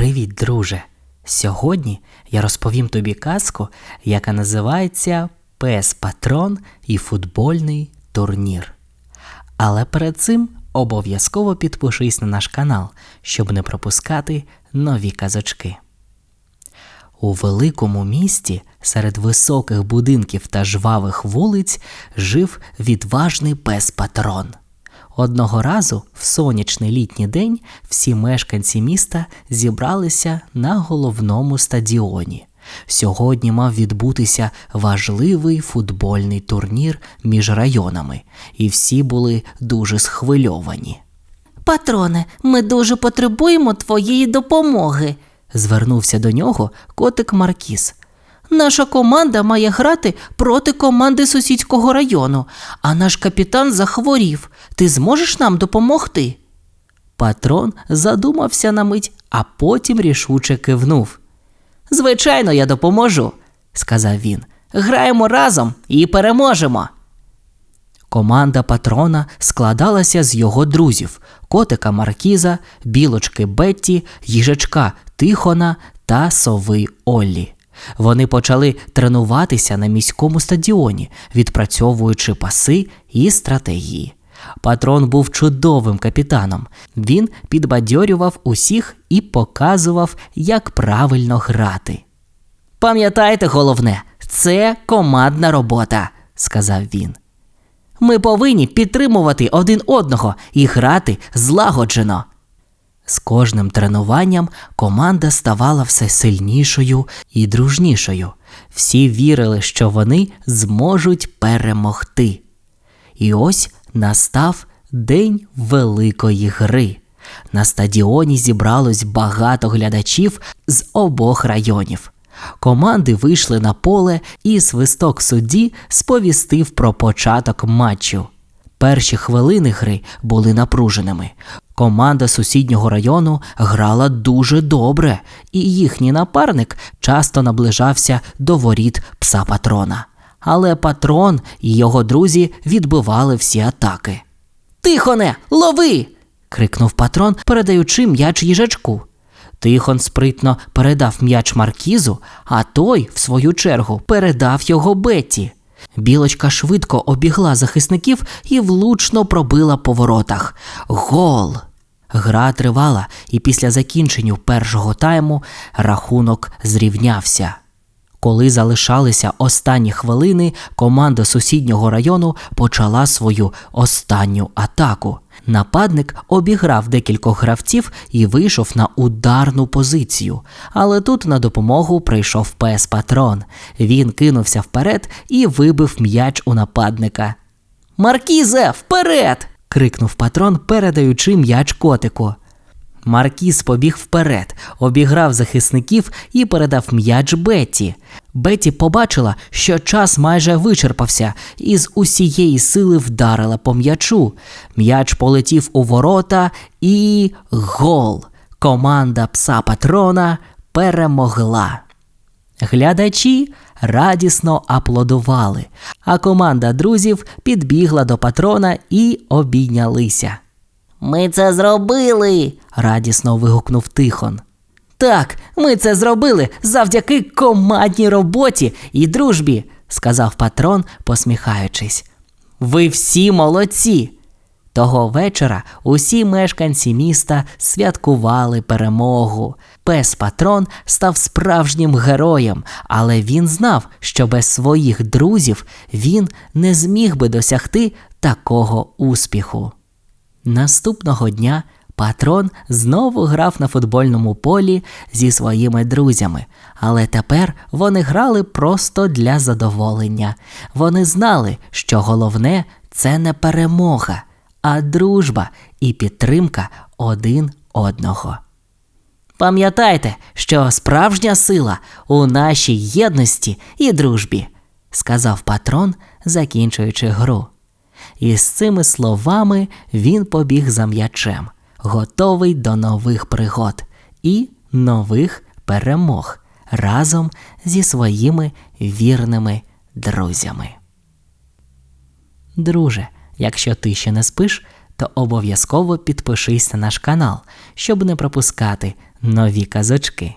Привіт, друже! Сьогодні я розповім тобі казку, яка називається Пес Патрон і футбольний турнір. Але перед цим обов'язково підпишись на наш канал, щоб не пропускати нові казочки. У великому місті серед високих будинків та жвавих вулиць жив відважний пес Патрон. Одного разу, в сонячний літній день, всі мешканці міста зібралися на головному стадіоні. Сьогодні мав відбутися важливий футбольний турнір між районами, і всі були дуже схвильовані. Патроне, ми дуже потребуємо твоєї допомоги. Звернувся до нього котик Маркіс. Наша команда має грати проти команди сусідського району, а наш капітан захворів. Ти зможеш нам допомогти? Патрон задумався на мить, а потім рішуче кивнув. Звичайно, я допоможу, сказав він. Граємо разом і переможемо. Команда патрона складалася з його друзів котика Маркіза, білочки Бетті, їжачка Тихона та сови Оллі. Вони почали тренуватися на міському стадіоні, відпрацьовуючи паси і стратегії. Патрон був чудовим капітаном. Він підбадьорював усіх і показував, як правильно грати. Пам'ятайте головне, це командна робота, сказав він. Ми повинні підтримувати один одного і грати злагоджено. З кожним тренуванням команда ставала все сильнішою і дружнішою. Всі вірили, що вони зможуть перемогти. І ось настав день великої гри. На стадіоні зібралось багато глядачів з обох районів. Команди вийшли на поле, і свисток судді сповістив про початок матчу. Перші хвилини гри були напруженими. Команда сусіднього району грала дуже добре, і їхній напарник часто наближався до воріт пса патрона. Але патрон і його друзі відбивали всі атаки. Тихоне, лови! крикнув патрон, передаючи м'яч їжачку. Тихон спритно передав м'яч Маркізу, а той, в свою чергу, передав його Бетті. Білочка швидко обігла захисників і влучно пробила по воротах. Гол! Гра тривала, і після закінчення першого тайму рахунок зрівнявся. Коли залишалися останні хвилини, команда сусіднього району почала свою останню атаку. Нападник обіграв декількох гравців і вийшов на ударну позицію. Але тут на допомогу прийшов пес патрон. Він кинувся вперед і вибив м'яч у нападника. Маркізе, вперед! крикнув патрон, передаючи м'яч котику. Маркіз побіг вперед, обіграв захисників і передав м'яч Бетті. Бетті побачила, що час майже вичерпався, і з усієї сили вдарила по м'ячу. М'яч полетів у ворота і гол. Команда пса патрона перемогла. Глядачі радісно аплодували, а команда друзів підбігла до патрона і обійнялися. Ми це зробили. Радісно вигукнув Тихон. Так, ми це зробили завдяки командній роботі і дружбі, сказав патрон, посміхаючись. Ви всі молодці. Того вечора усі мешканці міста святкували перемогу. Пес патрон став справжнім героєм, але він знав, що без своїх друзів він не зміг би досягти такого успіху. Наступного дня патрон знову грав на футбольному полі зі своїми друзями, але тепер вони грали просто для задоволення. Вони знали, що головне це не перемога, а дружба і підтримка один одного. Пам'ятайте, що справжня сила у нашій єдності і дружбі, сказав патрон, закінчуючи гру. І з цими словами він побіг за м'ячем, готовий до нових пригод і нових перемог разом зі своїми вірними друзями. Друже, якщо ти ще не спиш, то обов'язково підпишись на наш канал, щоб не пропускати нові казочки.